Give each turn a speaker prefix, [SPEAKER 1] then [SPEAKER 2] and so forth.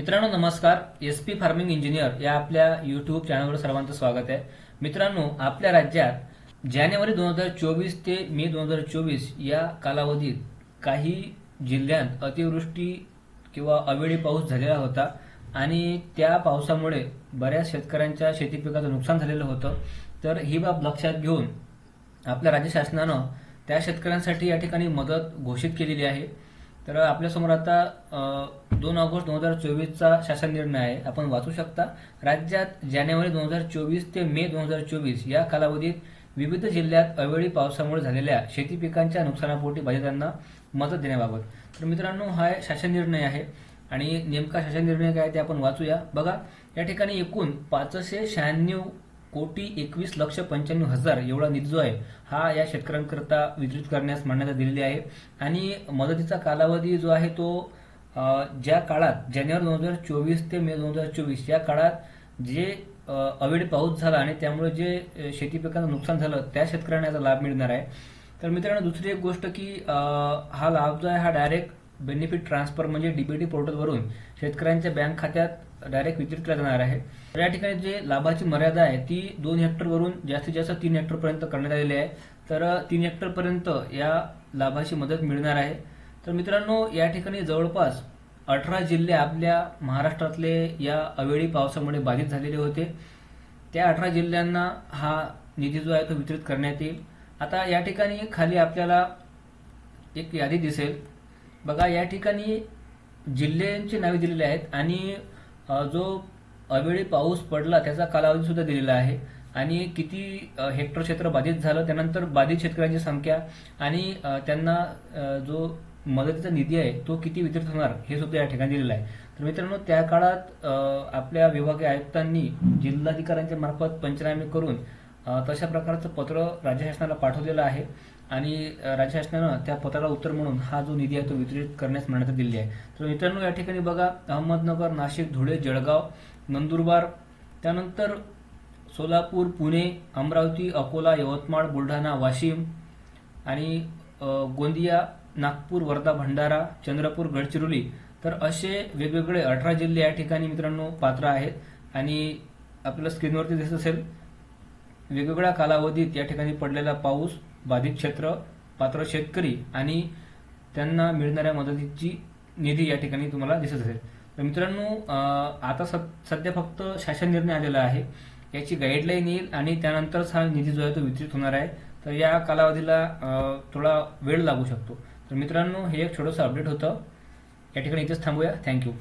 [SPEAKER 1] मित्रांनो नमस्कार. S P farming engineer या आपल्या युट्यूब चॅनलवर सर्वांचं स्वागत आहे. मित्रांनो आपल्या राज्यात जानेवारी दोन हजार चोवीस ते मे दोन हजार चोवीस या कालावधीत काही जिल्ह्यात अतिवृष्टी किंवा अवेळी पाऊस झालेला होता आणि त्या पावसामुळे बऱ्याच शेतकऱ्यांच्या शेती पिकाचं नुकसान झालेलं होतं. तर ही बाब लक्षात घेऊन आपल्या राज्य शासनानं त्या शेतकऱ्यांसाठी या ठिकाणी मदत घोषित केलेली आहे. तर आपल्यासमोर आता दोन ऑगस्ट दोन हजार चोवीसचा शासन निर्णय आहे. आपण वाचू शकता राज्यात जानेवारी दोन हजार चोवीस ते मे दोन हजार चोवीस या कालावधीत विविध जिल्ह्यात अवेळी पावसामुळे झालेल्या शेती पिकांच्या नुकसानापोटी बाधितांना मदत देण्याबाबत. तर मित्रांनो हा शासन निर्णय आहे आणि नेमका शासन निर्णय काय ते आपण वाचूया. बघा या ठिकाणी एकूण पाचशे शहाण्णव कोटी एकवीस लक्ष पंच्याण्णव हजार एवढा निधी जो आहे. हा या शेतकऱ्यांकरता वितरित करण्यास मान्यता दिलेली आहे. आणि मदतीचा कालावधी जो आहे तो ज्या काळात जानेवारी दोन हजार चोवीस ते मे दोन हजार चोवीस या काळात जे अ, अवेळी पाऊस झाला आणि त्यामुळे जे शेती पिकांचं नुकसान झालं त्या शेतकऱ्यांना याचा लाभ मिळणार आहे. तर मित्रांनो दुसरी एक गोष्ट की हा लाभ जो आहे हा डायरेक्ट बेनिफिट ट्रान्सफर म्हणजे डीबीटी पोर्टलवरून शेतकऱ्यांच्या बँक खात्यात डायरेक्ट वितरित केला जाणार आहे. तर या ठिकाणी जे लाभाची मर्यादा आहे ती दोन हेक्टरवरून जास्तीत जास्त तीन हेक्टरपर्यंत करण्यात आलेली आहे. तर तीन हेक्टरपर्यंत या लाभाची मदत मिळणार आहे. तर मित्रांनो या ठिकाणी जवळपास अठरा जिल्हे आपल्या महाराष्ट्रातले या अवेळी पावसामुळे बाधित झालेले होते. त्या अठरा जिल्ह्यांना हा निधी जो आहे तो वितरित करण्यात येईल. आता या ठिकाणी खाली आपल्याला एक यादी दिसेल. बघा या ठिकाणी जिल्ह्यांची नावे दिलेली आहेत आणि जो अवेळी पाऊस पडला त्याचा कालावधी सुद्धा दिलेला आहे. आणि किती हेक्टर क्षेत्र बाधित झालं त्यानंतर बाधित शेतकऱ्यांची संख्या आणि त्यांना जो मदतीचा निधी आहे तो किती वितरित होणार हे सुद्धा या ठिकाणी दिलेलं आहे. तर मित्रांनो त्या काळात आपल्या विभागीय आयुक्तांनी जिल्हाधिकाऱ्यांच्या मार्फत पंचनामे करून तशा प्रकारचं पत्र राज्य शासनाला पाठवलेलं आहे. आणि राज्य शासनानं त्या पत्राला उत्तर म्हणून हा जो निधी आहे तो वितरित करण्यास मान्यता दिली आहे. तर मित्रांनो या ठिकाणी बघा अहमदनगर नाशिक धुळे जळगाव नंदुरबार त्यानंतर सोलापूर पुणे अमरावती अकोला यवतमाळ बुलढाणा वाशिम आणि गोंदिया नागपूर वर्धा भंडारा चंद्रपूर गडचिरोली तर असे वेगवेगळे अठरा जिल्हे या ठिकाणी मित्रांनो पात्र आहेत. आणि आपल्याला स्क्रीनवरती दिसत असेल वेगवेगळ्या कालावधीत या ठिकाणी पडलेला पाऊस बाधित क्षेत्र पात्र शेतकरी आणि त्यांना मिळणाऱ्या मदतीची निधी या ठिकाणी तुम्हाला दिसत असेल. तर मित्रांनो आता सध्या फक्त शासन निर्णय आलेला आहे. याची गाईडलाईन येईल आणि त्यानंतरच हा निधी जो आहे तो वितरित होणार आहे. तर या कालावधीला थोडा वेळ लागू शकतो. तर मित्रांनो हे एक छोटंसं अपडेट होतं. या ठिकाणी इथेच थांबूया. थँक्यू